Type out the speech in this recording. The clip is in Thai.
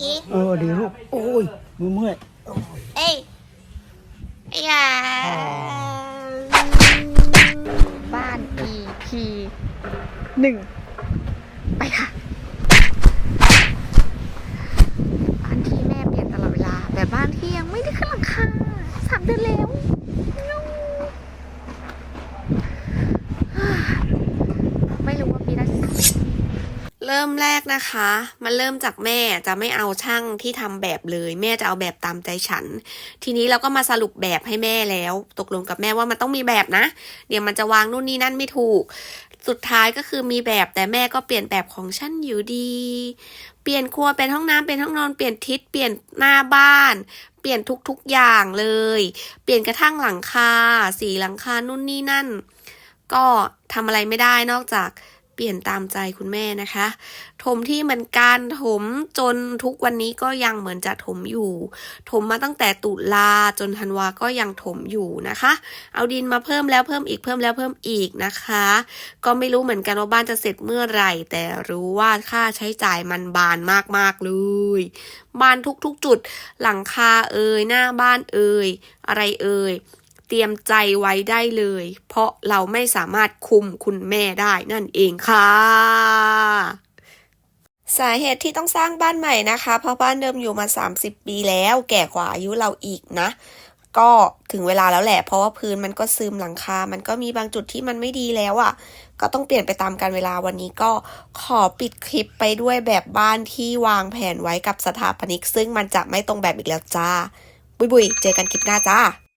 กี้ เออดีลูก โอ้ยมือเมื่อยเอ้ยอย่าบ้าน EP หนึ่งไปค่ะบ้านที่แม่เปลี่ยนตลอดเวลา แบบบ้านที่ยังไม่ได้ขึ้นหลังคาสามเดือนแล้วไม่รู้ว่าปีหน้าจะสำเร็จ เริ่มแรกนะคะ มันเริ่มจากแม่จะไม่เอาช่างที่ทำแบบเลย แม่จะเอาแบบตามใจฉัน ทีนี้เราก็มาสรุปแบบให้แม่แล้ว ตกลงกับแม่ว่ามันต้องมีแบบนะ เดี๋ยวมันจะวางนู่นนี่นั่นไม่ถูก สุดท้ายก็คือมีแบบแต่แม่ก็เปลี่ยนแบบของฉันอยู่ดี เปลี่ยนครัวเป็นห้องน้ำเป็นห้องนอนเปลี่ยนทิศเปลี่ยนหน้าบ้านเปลี่ยนทุกๆอย่างเลย เปลี่ยนกระทั่งหลังคา สีหลังคานู่นนี่นั่น ก็ทำอะไรไม่ได้นอกจาก เปลี่ยนตามใจคุณแม่นะคะ ถมที่เหมือนกันถมจนทุกวันนี้ก็ยังเหมือนจะถมอยู่ ถมมาตั้งแต่ตุลาจนธันวาก็ยังถมอยู่นะคะ เอาดินมาเพิ่มแล้วเพิ่มอีกเพิ่มแล้วเพิ่มอีกนะคะ ก็ไม่รู้เหมือนกันว่าบ้านจะเสร็จเมื่อไหร่ แต่รู้ว่าค่าใช้จ่ายมันบานมากๆเลยบานทุกๆจุดหลังคาเอ่ยหน้าบ้านเอ่ยอะไรเอ่ย เตรียมใจไว้ได้เลย เพราะเราไม่สามารถคุมคุณแม่ได้นั่นเองค่ะ สาเหตุที่ต้องสร้างบ้านใหม่นะคะ เพราะบ้านเดิมอยู่มา 30 ปีแล้ว แก่กว่าอายุเราอีกนะก็ถึงเวลาแล้วแหละ เพราะว่าพื้นมันก็ซึมหลังคา มันก็มีบางจุดที่มันไม่ดีแล้วอะ่ะ ก็ต้องเปลี่ยนไปตามการเวลาวันนี้ก็ขอปิดคลิปไปด้วยแบบบ้านที่วางแผนไว้กับสถาปนิก ซึ่งมันจะไม่ตรงแบบอีกแล้วจ้า บุยบุยเจอกันคลิปหน้าจ้า